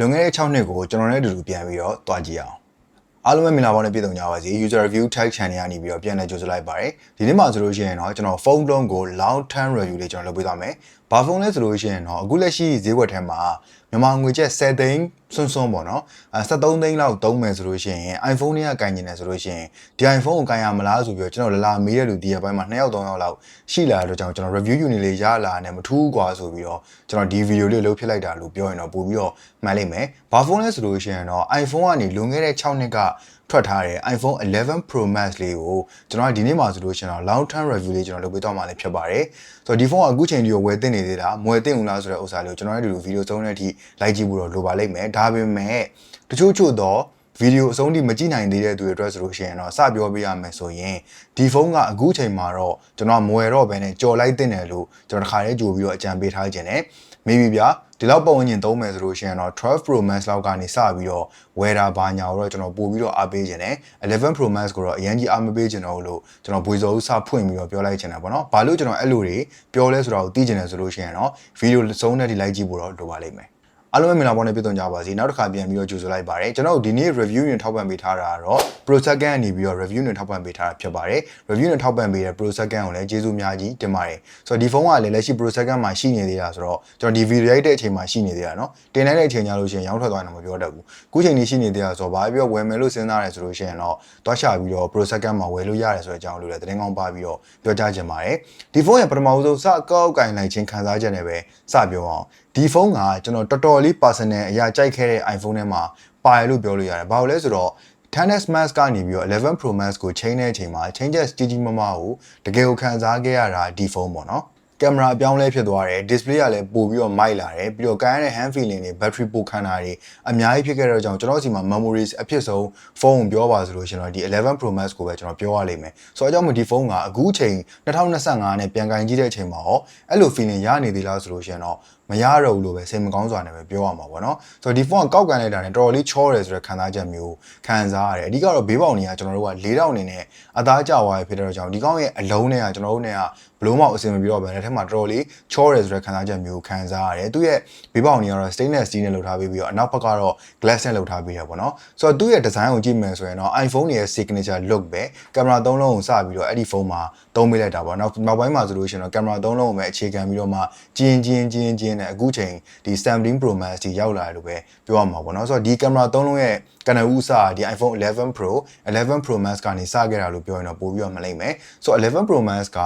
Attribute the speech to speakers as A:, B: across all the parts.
A: လွန်ခဲ့တဲ့6နှစ်ကိုကျွန်တော်နဲ့အတူတူပြန်ပြီးတော့တွားကြည့်အောင်အားလုံးပဲမင်္ဂလာပါနဲ့ပြည့်စုံကြပါစေ user review tag channel ကနေပြီးတော့ပြန်လည်ကြိုဆိုလိုက်ပါတယ်ဒီနေ့မှာဆိုလို့ရှိရင်တော့ကျွန်တော်ဖုန်းလုံးကို long term review လေးကျွန်တော်လုပ်ပေးသွားမယ်ဘာဖုန်းလဲဆိုလို့ရှိရင်တော့အခုလက်ရှိဈေးကွက်ထဲမှာမြန်မာငွေကျပ်10သိန်းစွန်းစွန်းပေါ့နော်အဲ73သိန်းလောက်သုံးမယ်ဆိုလို့ရှိရင် iPhone တွေကကင်ကျင်တယ်ဆိုလို့ရှိရင်ဒီ iPhone ကိုကင်ရမလားဆိုပြီးတော့ကျွန်တော်လာလာမေးတဲ့လူဒီရက်ပိုင်းမှာ2ယောက်3ယောက်လောက်ရှိလာတဲ့အတွက်ကြောင့်ကျွန်တော် review unit လေးရလာတယ်မထူးกว่าဆိုပြီးတော့ကျွန်တော်ဒီ video လေးလုပ်ဖြစ်လိုက်တာလို့ပြောရင်တော့ပို့ပြီးတော့မှန်လိမ့်မယ်ဘာဖုန်းလဲဆိုလို့ရှိရင်တော့ iPhone ကနေလွန်ခဲ့တဲ့6နှစ်ကထွက်ထားတဲ့ iPhone 11 Pro Max လေးကိုကျွန်တော်ကဒီနေ့မှာဆိုလို့ရှိရင်တော့ long term review လေးကျွန်တော်လုပ်ပေးသွားမှာလည်းဖြစ်ပါတယ်ဆိုတော့ဒီဖုန်းကအခုချိန်ဒီကိုဝယ်သင့်နေသေးတာမဝယ်သင့်ဘူးလားဆိုတဲ့ဥစ္စာလေးကိုကျွန်တော်ရဲ့ဒီလိုဗီဒီယိုသုံးတဲ့အထိလိုက်ကြည့်ဖို့တော့လိုပါလိမ့်မယ် ဒါပေမဲ့တချို့ချို့တော့ဗီဒီယိုအဆုံးထိမကြည့်နိုင်သေးတဲ့သူတွေအတွက်ဆိုလို့ရှိရင်တော့စပြောပေးရမယ်ဆိုရင်ဒီဖုန်းကအခုချိန်မှာတော့ကျွန်တော်မဝယ်တော့ဘဲနဲ့ကြော်လိုက်တင်တယ်လို့ကျွန်တော်တစ်ခါလေးကြိုပြီးတော့အကြံပေးထားခြင်းနဲ့ maybe ဗျာဒီလောက်ပုံဝင်ကျင်သုံးမယ်ဆိုလို့ရှိရင်တော့12 Pro Max လောက်ကနေစပြီးတော့ဝယ်တာဘာညာတော့ကျွန်တော်ပို့ပြီးတော့အားပေးခြင်းနဲ့11 Pro Max ကိုတော့အရင်ကြီးအားမပေးခြင်းတော့လို့ကျွန်တော်ဘွေစောဦးစဖွင့်ပြီးတော့ပြောလိုက်ခြင်းတယ်ပေါ့နော်ဘာလို့ကျွန်တော်အဲ့လိုတွေပြောလဲဆိုတာကိုသိကျင်တယ်ဆိုလို့ရှိရင်တော့ဗီဒီယိုဆုံးတဲ့ဒီလိုက်ကြည့်ဖို့တော့လိုပါလိမ့်မယ် အားလုံးပဲမင်္ဂလာပါနဲ့ပြည့်စုံကြပါစေနောက်တစ်ခါပြန်ပြီးတော့ကြိုဆိုလိုက်ပါတယ်ကျွန်တော်တို့ဒီနေ့ review နဲ့ထောက်ပံ့ပေးထားတာကတော့ Pro Second ကနေပြီးတော့ review နဲ့ထောက်ပံ့ပေးထားတာဖြစ်ပါတယ် review နဲ့ထောက်ပံ့ပေးတဲ့ Pro Second ကိုလည်းကျေးဇူးအများကြီးတင်ပါတယ်ဆိုတော့ဒီဖုန်းကလည်းလက်ရှိ Pro Second မှာရှိနေသေးတာဆိုတော့ကျွန်တော်ဒီ video ရိုက်တဲ့အချိန်မှာရှိနေသေးတာเนาะတင်လိုက်တဲ့အချိန်ညာလို့ရှိရင်ရောင်းထွက်သွားရင်တော့မပြောတတ်ဘူးခုချိန်ကြီးရှိနေသေးတာဆိုတော့ဘာပြောဝယ်မယ်လို့စဉ်းစားရဲဆိုလို့ရှိရင်တော့တွားချပြီးတော့ Pro Second မှာဝယ်လို့ရတယ်ဆိုတဲ့အကြောင်းလို့လည်းသတင်းကောင်းပါပြီးတော့ပြောကြားချင်ပါတယ်ဒီဖုန်းရဲ့ပထမဆုံးစကောက်ကင်လိုက်ခြင်းခံစားချက်နဲ့ပဲစပြောအောင် ဒီဖုန်းကကျွန်တော်တော်တော်လေး personal အရာကြိုက်ခဲ့တဲ့ iPhone ထဲမှာပါတယ်လို့ပြောလို့ရတယ်ဘာလို့လဲဆိုတော့ 10s Max ကနေပြီးတော့11 Pro Max ကိုချိန်တဲ့အချိန်မှာ changes ကြီးကြီးမားမားကိုတကယ်ကိုခံစားခဲ့ရတာဒီဖုန်းပေါ့နော်ကင်မရာအပြောင်းလဲဖြစ်သွားတယ် display ကလည်းပို့ပြီးတော့မိုက်လာတယ်ပြီးတော့ကိုင်းရတဲ့ hand feeling တွေ battery ပိုခံတာတွေအများကြီးဖြစ်ခဲ့တဲ့ကြောင့်ကျွန်တော်စီမှာ memories အဖြစ်ဆုံးဖုန်းကိုပြောပါဆိုလို့ရှင်တော့ဒီ11 Pro Max ကိုပဲကျွန်တော်ပြောရလိမ့်မယ်ဆိုတော့အကြောင်းမို့ဒီဖုန်းကအခုချိန်2025နဲ့ပြန်ကင်ကြည့်တဲ့အချိန်မှာရောအဲ့လို feeling ရနေသေးလားဆိုလို့ရှင်တော့ မရတော့ဘူးလို့ပဲစိတ်မကောင်းစွာနဲ့ပဲပြောရမှာပေါ့နော်ဆိုတော့ဒီဖုန်းကကောက်ကန်လိုက်တာနဲ့တော်တော်လေးချောတယ်ဆိုတဲ့ခံစားချက်မျိုးခံစားရတယ်အဓိကတော့ဘေးပေါင်တွေကကျွန်တော်တို့က၄တောင်နေနဲ့အသားကျသွားရဖြစ်တဲ့ကြောင့်ဒီကောင်းရဲ့အလုံးနဲ့ကကျွန်တော်တို့နဲ့ကဘလုံးမောက်အဆင်မပြေတော့ဘဲနဲ့ထဲမှာတော်တော်လေးချောတယ်ဆိုတဲ့ခံစားချက်မျိုးခံစားရတယ်သူရဲ့ဘေးပေါင်တွေကတော့ stainless steel နဲ့လုပ်ထားပေးပြီးတော့အနောက်ဘက်ကတော့ glass နဲ့လုပ်ထားပေးတယ်ပေါ့နော်ဆိုတော့သူ့ရဲ့ design ကိုကြည့်မယ်ဆိုရင်တော့ iPhone ရဲ့ signature look ပဲကင်မရာ၃လုံးကိုစပြီးတော့အဲ့ဒီဖုန်းမှာသုံးပေးလိုက်တာပေါ့နောက်နောက်ပိုင်းမှာဆိုလို့ရှိရင်တော့ကင်မရာ၃လုံးကိုပဲအခြေခံပြီးတော့မှကျင်းကျင်းကျင်းကျင်းနဲ့အခုချိန်ဒီ 17 Pro Max ကြီးရောက်လာတယ်လို့ပဲပြောရမှာပေါ့နော်ဆိုတော့ဒီကင်မရာ၃လုံးရဲ့ကနဦးစာဒီ iPhone 11 Pro 11 Pro Max ကနေစခဲ့တာလို့ပြောရင်တော့ပို့ပြီးတော့မလိမ့်မယ်ဆိုတော့11 Pro Max က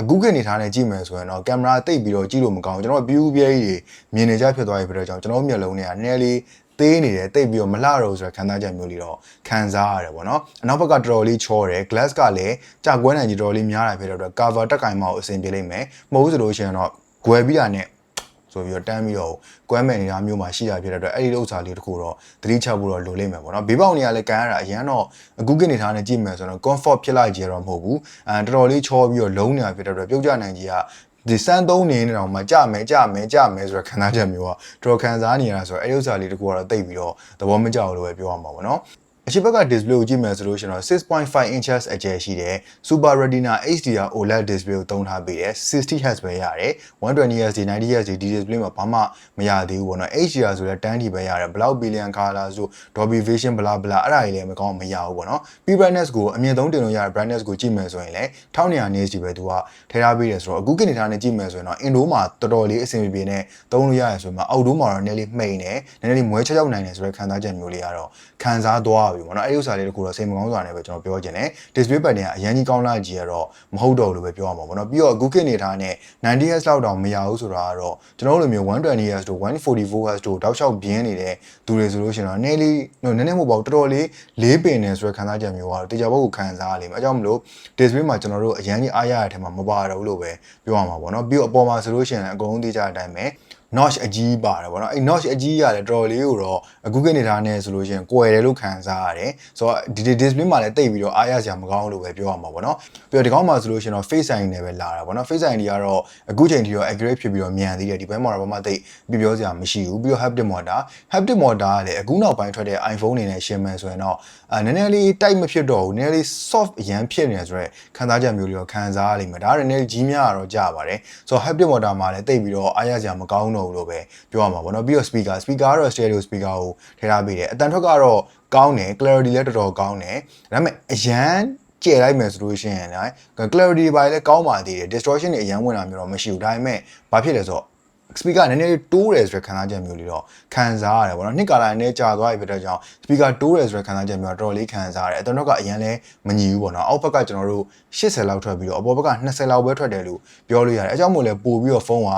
A: အခုခေတ်နေထားနဲ့ကြည့်မယ်ဆိုရင်တော့ကင်မရာတိတ်ပြီးတော့ကြည့်လို့မကောင်းကျွန်တော်ပြူးပြဲကြီးမြင်နေကြဖြစ်သွားပြီဖြစ်တော့ကြောင့်ကျွန်တော်မျက်လုံးတွေကနည်းနည်းလေးသေးနေတယ်တိတ်ပြီးတော့မလှတော့ဆိုတဲ့ခံစားချက်မျိုးလေးတော့ခံစားရတယ်ပေါ့နော်အနောက်ဘက်ကတော်တော်လေးချောတယ် glass ကလည်းကြာကွဲနိုင်ကြီးတော်တော်လေးများတာဖြစ်တဲ့အတွက် cover တက်ကင်မအောင်အဆင်ပြေလိမ့်မယ်မဟုတ်ဆိုလို့ရှိရင်တော့ကွယ်ပြီးတာနဲ့ ဆိုပြီးတော့တန်းပြီးတော့ကွမ်းမယ်နေတာမျိုးမှာရှိတာဖြစ်တဲ့အတွက်အဲ့ဒီဥစ္စာလေးတခုတော့သတိချဖို့တော့လိုလိမ့်မယ်ပေါ့နော်ဘေးပေါင်တွေကလည်းကန်ရတာအရင်တော့အခုကနေထားနေကြည့်မယ်ဆိုတော့ comfort ဖြစ်လိုက်ကြတော့မဟုတ်ဘူးအဲတော်တော်လေးချောပြီးတော့လုံးနေတာဖြစ်တဲ့အတွက်ပြုတ်ကျနိုင်ကြီးကဒီစမ်းသုံးနေနေတော့မှကြမယ်ကြမယ်ကြမယ်ဆိုတဲ့ခံစားချက်မျိုးကတော်ခံစားနေရတာဆိုတော့အဲ့ဒီဥစ္စာလေးတခုကတော့တိတ်ပြီးတော့သဘောမကျဘူးလို့ပဲပြောရမှာပေါ့နော် အရှိဘက်က display ကိုကြည့်မယ်ဆိုလို့ရှိရင်တော့6.5 inches အကျယ်ရှိတဲ့ Super Retina HDR OLED display ကိုသုံးထားပေးတယ် 60 Hz ပဲရတယ် 120 Hz 90 Hz ဒီ display မှာဘာမှမရသေးဘူးပေါ့နော် HDR ဆိုတဲ့တန်းတီပဲရတယ်ဘလောက် billion color ဆို Dolby Vision ဘလားဘလားအဲ့ဒါတွေလည်းမကောင်းမရဘူးပေါ့နော် P brightness ကိုအမြင့်ဆုံးတင်လို့ရတဲ့ brightness ကိုကြည့်မယ်ဆိုရင်လည်း1200 nits ပဲသူကထည့်ထားပေးတယ်ဆိုတော့အခုကနေထားနေကြည့်မယ်ဆိုရင်တော့ Indo မှာတော်တော်လေးအဆင်ပြေပြေနဲ့သုံးလို့ရတယ်ဆိုမှအောက်တိုးမှာတော့နည်းလေးမှိန်နေနည်းနည်းလေးမွဲချောက်နိုင်တယ်ဆိုတဲ့ခံစားချက်မျိုးလေးကတော့ခံစားသွားပြီပေါ့နော်အဲ့ဒီဥစ္စာလေးတခုတော့စိတ်မကောင်းစွာနဲ့ပဲကျွန်တော်ပြောချင်တယ် display pattern ကအရင်ကြီးကောင်းလာကြီးရတော့မဟုတ်တော့လို့ပဲပြောရမှာပေါ့နော်ပြီးတော့အခုခေတ်နေထားနဲ့ 90Hz လောက်တောင်မရဘူးဆိုတာကတော့ကျွန်တော်တို့လိုမျိုး 120Hz တို့ 144Hz တို့တောက်လျှောက်ပြင်းနေတဲ့သူတွေဆိုလို့ရှိရင်တော့နည်းလေးနည်းနည်းမဟုတ်ပါဘူးတော်တော်လေးလေးပင်နေဆိုတဲ့ခံစားချက်မျိုးကတော့တရားဘောကိုခံစားရလိမ့်မယ်အဲကြောင့်မလို့ display မှာကျွန်တော်တို့အရင်ကြီးအားရရတဲ့ထဲမှာမပါတော့ဘူးလို့ပဲပြောရမှာပေါ့နော်ပြီးတော့အပေါ်မှာဆိုလို့ရှိရင်အကုန်လုံးသိကြတဲ့အတိုင်းပဲ notch အကြီးပါတယ်ဗောနော်အဲ့ notch အကြီးရတယ်တော်တော်လေးကိုတော့အခုကနေထားနေဆိုလို့ရှိရင်ကွယ်တယ်လို့ခံစားရတယ်ဆိုတော့ဒီ display မှာလည်းတိတ်ပြီးတော့အားရစရာမကောင်းလို့ပဲပြောရမှာဗောနော်ပြီးတော့ဒီကောင်းမှာဆိုလို့ရှိရင်တော့ face sign နဲ့ပဲလာတာဗောနော် face sign တွေကတော့အခုချိန်ထိတော့ accurate ဖြစ်ပြီးတော့မြန်သေးတယ်ဒီဘက်မှာတော့ဘာမှတိတ်ပြပြောစရာမရှိဘူးပြီးတော့ haptic motor haptic motor ကလည်းအခုနောက်ပိုင်းထွက်တဲ့ iPhone တွေနဲ့ရှင်းမယ်ဆိုရင်တော့အဲနည်းနည်းလေးတိုက်မဖြစ်တော့ဘူးနည်းနည်းလေး soft အရန်ဖြစ်နေတယ်ဆိုတော့ခံစားချက်မျိုးလေးတော့ခံစားရလိမ့်မယ်ဒါကလည်းနည်းနည်းကြီးများတော့ကြာပါတယ်ဆိုတော့ haptic motor မှာလည်းတိတ်ပြီးတော့အားရစရာမကောင်းတော့တော့ဘူးလို့ပဲပြောရမှာပေါ့နော်ပြီးတော့ speaker speaker ကတော့ stereo speaker ကိုထည့်ထားပေးတယ်အတန်ထွက်ကတော့ကောင်းတယ် clarity လည်းတော်တော်ကောင်းတယ်ဒါပေမဲ့အရန်ကျဲလိုက်မယ်ဆိုလို့ရှိရင်လည်း clarity တွေပါလည်းကောင်းပါသေးတယ် distortion တွေအရန်ဝင်တာမျိုးတော့မရှိဘူးဒါပေမဲ့ဘာဖြစ်လဲဆိုတော့ speaker နည်းနည်းတိုးတယ်ဆိုတဲ့ခံစားချက်မျိုးလေးတော့ခံစားရတယ်ဗောနော်နှစ်ကာလနည်းနည်းကြာသွားပြီဖြစ်တဲ့ကြောင့် speaker တိုးတယ်ဆိုတဲ့ခံစားချက်မျိုးတော့တော်တော်လေးခံစားရတယ်အတုံးတော့ကအရင်လဲမညီဘူးဗောနော်အောက်ဘက်ကကျွန်တော်တို့80လောက်ထွက်ပြီးတော့အပေါ်ဘက်က20လောက်ပဲထွက်တယ်လို့ပြောလို့ရတယ်အဲကြောင့်မို့လဲပို့ပြီးတော့ဖုန်းက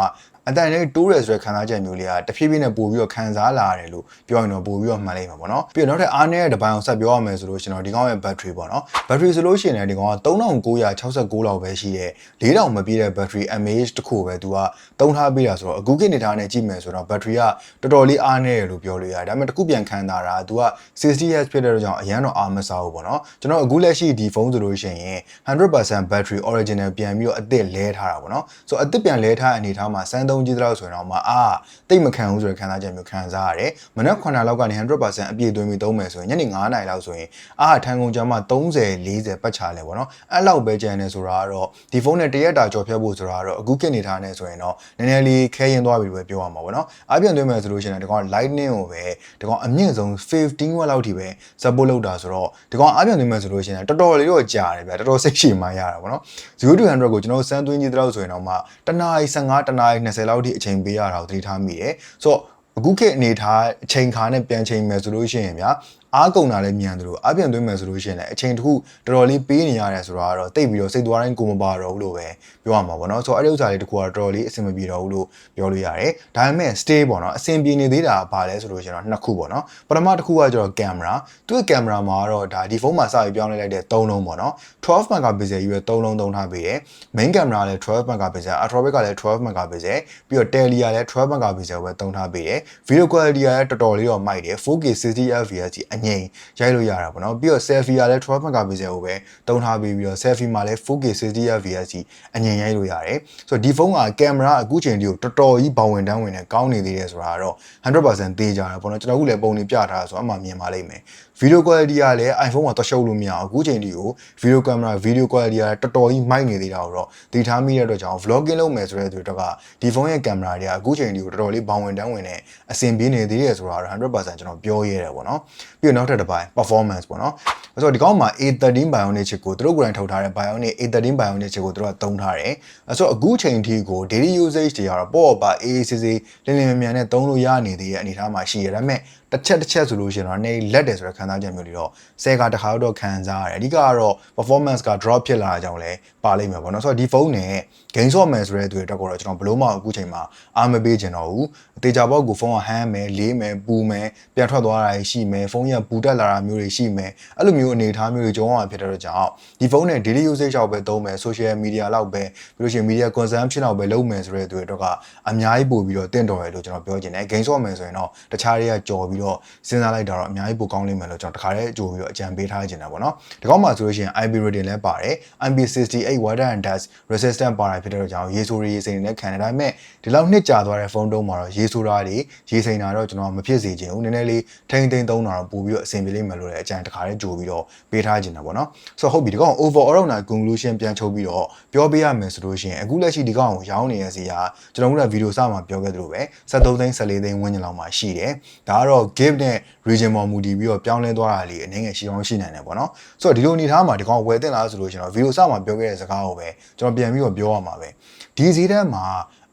A: အတန်လေးတိုးတယ်ဆိုတဲ့ခံစားချက်မျိုးလေးကတဖြည်းဖြည်းနဲ့ပို့ပြီးတော့ခံစားလာရတယ်လို့ပြောရင်တော့ပို့ပြီးတော့မှန်လိမ့်မှာပေါ့နော်ပြီးတော့နောက်ထပ်အားနည်းတဲ့တစ်ပိုင်းအောင်ဆက်ပြောရမယ်ဆိုလို့ရှင်တော့ဒီကောင်ရဲ့ battery ပေါ့နော် battery ဆိုလို့ရှိရင်လည်းဒီကောင်က3969လောက်ပဲရှိတဲ့4000မပြည့်တဲ့ battery mAh တစ်ခုပဲသူကတုံးထားပေးတာဆိုတော့အခုခေတ်နေသားနဲ့ကြည့်မယ်ဆိုတော့ battery ကတော်တော်လေးအားနည်းတယ်လို့ပြောလို့ရတယ်ဒါပေမဲ့တစ်ခုပြန်ခံတာတာသူက 60Hz ဖြစ်တဲ့ကြောင့်အရန်တော့အားမစားဘူးပေါ့နော်ကျွန်တော်အခုလက်ရှိဒီဖုန်းဆိုလို့ရှိရင်100% battery original ပြန်ပြီးတော့အသစ်လဲထားတာပေါ့နော်ဆိုတော့အသစ်ပြန်လဲထားတဲ့အနေထားမှာစမ်းသုံးကြည့်တော့ဆိုရင်တော့မှအာတိတ်မခံဘူးဆိုတဲ့ခံစားချက်မျိုးခံစားရတယ်မနက်9လောက်ကနေ100%အပြည့်သွင်းပြီးသုံးမယ်ဆိုရင်ညနေ9နာရီလောက်ဆိုရင်အာထန်ကုန်ကြမှာ30 40ပတ်ချလဲပေါ့နော်အဲ့လောက်ပဲကျန်နေဆိုတာကတော့ဒီဖုန်းနဲ့တရက်တာကြော်ဖြတ်ဖို့ဆိုတာကတော့အခုခေတ်နေထားနေဆိုရင်တော့နည်းနည်းလေးခဲရင်သွားပြီပဲပြောရမှာပေါ့နော်အပြင်သွင်းမယ်ဆိုလို့ရှိရင်ဒီကောင် lightning ကိုပဲဒီကောင်အမြင့်ဆုံး15 watt လောက်ထိပဲ support လုပ်တာဆိုတော့ဒီကောင်အပြင်သွင်းမယ်ဆိုလို့ရှိရင်တော်တော်လေးတော့ကြာတယ်ဗျတော်တော်စိတ်ရှည်မှရတာပေါ့နော်0 to 100ကိုကျွန်တော်စမ်းသွင်းကြည့်တော့ဆိုရင်တော့မှတနား15တနား20လောက်ထိအချိန်ပေးရတာကိုသတိထားမိတယ်ဆိုတော့အခုခေတ်အနေထားအချိန်ခါနဲ့ပြန်ချိန်မယ်ဆိုလို့ရှိရင်ဗျာ အားကုန်တာလည်းမြန်တယ်လို့အပြန်သွင်းမယ်ဆိုလို့ရှိရင်လည်းအချိန်တစ်ခုတော်တော်လေးပေးနေရတယ်ဆိုတာကတော့တိတ်ပြီးတော့စိတ်သွားတိုင်းကိုမပါတော့ဘူးလို့ပဲပြောရမှာပေါ့နော်ဆိုတော့အဲ့ဒီဥစ္စာလေးတစ်ခုကတော့တော်တော်လေးအဆင်မပြေတော့ဘူးလို့ပြောလို့ရတယ်ဒါပေမဲ့ stay ပေါ့နော်အဆင်ပြေနေသေးတာဘာလဲဆိုလို့ရှိရင်တော့နှစ်ခုပေါ့နော်ပထမတစ်ခုကကျတော့ကင်မရာသူ့ရဲ့ကင်မရာမှာတော့ဒါဒီဖုန်းမှာစပြီးပြောင်းလဲလိုက်တဲ့3လုံးပေါ့နော်12 megapixel ကြီးပဲ3လုံးသုံးထားပေးတယ် main camera လည်း12 megapixel ultra wide ကလည်း12 megapixel ပြီးတော့ tele ကလည်း12 megapixel ပဲသုံးထားပေးတယ် video quality ကလည်းတော်တော်လေးတော့မိုက်တယ် 4K 60 fps ကြီးအငြိမ်ရိုက်လို့ရတာပေါ့နော်ပြီးတော့ selfie ကလည်း 12 megapixel ကိုပဲသုံးထားပေးပြီးတော့ selfie မှာလည်း 4K 60 fps ကြီးအငြိမ်ရိုက်လို့ရတယ်ဆိုတော့ဒီဖုန်းကကင်မရာအခုချိန်ထိကိုတော်တော်ကြီးဘောင်ဝင်တန်းဝင်နဲ့ကောင်းနေသေးတယ်ဆိုတာကတော့100%သေးကြတာပေါ့နော်ကျွန်တော်အခုလည်းပုံနေပြထားတာဆိုတော့အမှမြင်ပါလိမ့်မယ် video quality ကလည်း iPhone မှာတော့ရှုပ်လို့မရအောင်အခုချိန်ထိကို video camera video quality ကတော်တော်ကြီးမိုက်နေသေးတာကိုတော့သိထားမိတဲ့အတွက်ကြောင့် vlogging လုပ်မယ်ဆိုတဲ့သူတွေကဒီဖုန်းရဲ့ကင်မရာတွေကအခုချိန်ထိကိုတော်တော်လေးဘောင်ဝင်တန်းဝင်နဲ့အဆင်ပြေနေသေးတယ်ဆိုတာတော့100%ကျွန်တော်ပြောရဲတယ်ပေါ့နော်ပြီးတော့နောက်ထပ်တစ်ပိုင်း performance ပေါ့နော်ဆိုတော့ဒီကောင်းမှာ A13 Bionic chip ကိုသူတို့ကိုယ်တိုင်ထုတ်ထားတဲ့ Bionic A13 Bionic chip ကိုသူတို့ကသုံးထားတယ်အဲဆိုတော့အခုချိန်ထိကို daily usage တွေကတော့ပေါ့ပါ AACC လင်းလင်းမြန်မြန်နဲ့သုံးလို့ရနေသေးတဲ့အနေအထားမှာရှိရဒါပေမဲ့ တစ်ချက်တစ်ချက်ဆိုလို့ရှိရင်တော့နေလက်တယ်ဆိုတဲ့ခံစားချက်မျိုးတွေတော့ဆဲကတခါတော့ခံစားရတယ်အဓိကကတော့ performance က drop ဖြစ်လာတာကြောင့်လည်းပါလိမ့်မယ်ပေါ့နော်ဆိုတော့ဒီဖုန်းနဲ့ game ဆော့မယ်ဆိုတဲ့သူတွေအတွက်ကတော့ကျွန်တော်ဘလို့မှအခုချိန်မှာအားမပေးချင်တော့ဘူးအသေးချာပေါ့ကိုဖုန်းကဟမ်းမယ်လေးမယ်ပူမယ်ပြန်ထွက်သွားတာရှိမယ်ဖုန်းရပူတက်လာတာမျိုးတွေရှိမယ်အဲ့လိုမျိုးအနေအထားမျိုးတွေကြုံရမှာဖြစ်တဲ့ကြောင့်ဒီဖုန်းနဲ့ daily usage လောက်ပဲသုံးမယ် social media လောက်ပဲပြီးလို့ရှိရင် media consumption လောက်ပဲလုပ်မယ်ဆိုတဲ့သူတွေအတွက်ကအများကြီးပို့ပြီးတော့တင့်တော်တယ်လို့ကျွန်တော်ပြောချင်တယ် game ဆော့မယ်ဆိုရင်တော့တခြားတွေကကြော်ပြီးတော့စဉ်းစားလိုက်တာတော့အများကြီးပိုကောင်းလိမ့်မယ်လို့ကျွန်တော်တခါတည်းကြိုပြီးတော့အကြံပေးထားချင်တာပေါ့နော်ဒီကောက်မှာဆိုလို့ရှိရင် IP rating လည်းပါတယ် IP68 water and dust resistant ပါတာဖြစ်တဲ့ကြောင့်ရေဆိုးရေစိမ်တွေလည်းခံတယ်ဒါပေမဲ့ဒီလောက်နှစ်ကြာသွားတဲ့ဖုန်းတုံးမှာတော့ရေဆိုးတာတွေရေစိမ်တာတော့ကျွန်တော်မဖြစ်စေချင်ဘူးနည်းနည်းလေးထိမ့်သိမ့်သုံးတာတော့ပို့ပြီးတော့အဆင်ပြေလိမ့်မယ်လို့လည်းအကြံတခါတည်းကြိုပြီးတော့ပေးထားချင်တာပေါ့နော်ဆိုတော့ဟုတ်ပြီဒီကောင် overall နာ conclusion ပြန်ချုပ်ပြီးတော့ပြောပေးရမယ်ဆိုလို့ရှိရင်အခုလက်ရှိဒီကောင်ကိုရောင်းနေတဲ့စီကကျွန်တော်တို့ကဗီဒီယိုစမှာပြောခဲ့သလိုပဲ73သိန်း14သိန်းဝန်းကျင်လောက်မှာရှိတယ်ဒါကတော့ give နဲ့ region ပေါ်မူတည်ပြီးတော့ပြောင်းလဲသွားတာလေးအနေငယ်ရှိအောင်ရှိနိုင်တယ်ပေါ့နော်ဆိုတော့ဒီလိုအနေထားမှာဒီကောင်ဝယ်တင်လာဆိုလို့ရှိရင်တော့ဗီဒီယိုစမှာပြောခဲ့တဲ့စကားကိုပဲကျွန်တော်ပြန်ပြီးတော့ပြောရမှာပဲဒီဈေးတန်းမှာ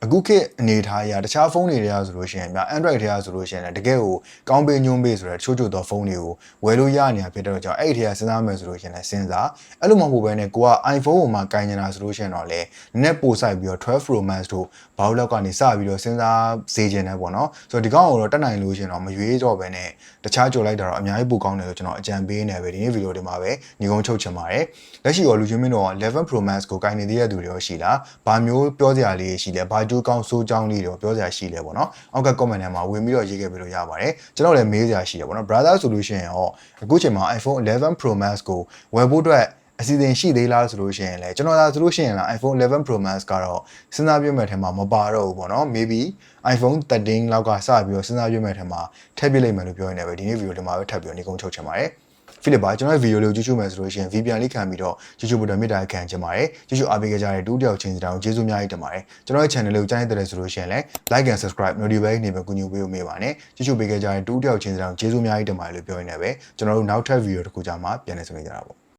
A: အခုခေတ်အနေထားအရတခြားဖုန်းတွေတွေကဆိုလို့ရှိရင်ဗျ Android တွေကဆိုလို့ရှိရင်တကယ်ကိုကောင်းပေးညွှန်းပေးဆိုတဲ့ချိုးချိုးသောဖုန်းတွေကိုဝယ်လို့ရနေတာဖြစ်တဲ့ကြောင့်အဲ့ဒီထဲကစဉ်းစားမယ်ဆိုလို့ရှိရင်လည်းစဉ်းစားအဲ့လိုမှမဟုတ်ဘဲနဲ့ကိုက iPhone ကိုမှကင်နေတာဆိုလို့ရှိရင်တော့လေနည်းပို့ဆိုင်ပြီးတော့12 Pro Max တို့ဘာလို့လောက်ကနေစပြီးတော့စဉ်းစားစေချင်တယ်ပေါ့နော်ဆိုတော့ဒီကောင်ကိုတော့တက်နိုင်လို့ရှိရင်တော့မရွေးတော့ဘဲနဲ့တခြားကြော်လိုက်တာတော့အများကြီးပိုကောင်းတယ်လို့ကျွန်တော်အကြံပေးနေပဲဒီနေ့ဗီဒီယိုဒီမှာပဲညီကုန်းချုပ်ချင်ပါတယ်လက်ရှိရောလူချင်းမင်းတို့11 Pro Max ကိုကင်နေသေးတဲ့သူတွေရောရှိလားဘာမျိုးပြောစရာလေးရှိလဲဘာကြိုးကောင်းစိုးကြောင်းလေးတွေပြောစရာရှိလဲပေါ့နော်အောက်က comment ထဲမှာဝင်ပြီးတော့ရေးခဲ့ပေးလို့ရပါတယ်ကျွန်တော်လည်းမေးစရာရှိတယ်ပေါ့နော် brother solution ရောအခုချိန်မှာ iPhone 11 Pro Max ကိုဝယ်ဖို့အတွက်အစီအစဉ်ရှိသေးလားဆိုလို့ရှိရင်လည်းကျွန်တော်သာဆိုလို့ရှိရင်လား iPhone 11 Pro Max ကတော့စဉ်းစားပြမဲ့ထဲမှာမပါတော့ဘူးပေါ့နော် maybe iPhone 13လောက်ကစပြီးတော့စဉ်းစားပြမဲ့ထဲမှာထည့်ပြလိုက်မယ်လို့ပြောနေတယ်ပဲဒီနေ့ဗီဒီယိုဒီမှာပဲထပ်ပြီးတော့နေကုန်းချုပ်ချင်ပါတယ် Philip ပါကျွန်တော်ရဲ့ video လေးကိုကြည့်ရှုမယ်ဆိုလို့ရှိရင် VPN လေးခံပြီးတော့ကြည့်ရှုဖို့တော့မေတ္တာခံချင်ပါတယ်ကြည့်ရှုအားပေးကြတဲ့တူတယောက်ချင်းစီတိုင်းကိုကျေးဇူးအများကြီးတင်ပါတယ်ကျွန်တော်ရဲ့ channel လေးကိုကြားနေတဲ့ဆိုလို့ရှိရင်လည်း like and subscribe notification နေပဲကူညီပေးဖို့မေးပါနဲ့ကြည့်ရှုပေးကြတဲ့တူတယောက်ချင်းစီတိုင်းကိုကျေးဇူးအများကြီးတင်ပါတယ်လို့ပြောရင်းနဲ့ပဲကျွန်တော်တို့နောက်ထပ် video တစ်ခုကြာမှပြန်လည်ဆုံနေကြတာပေါ့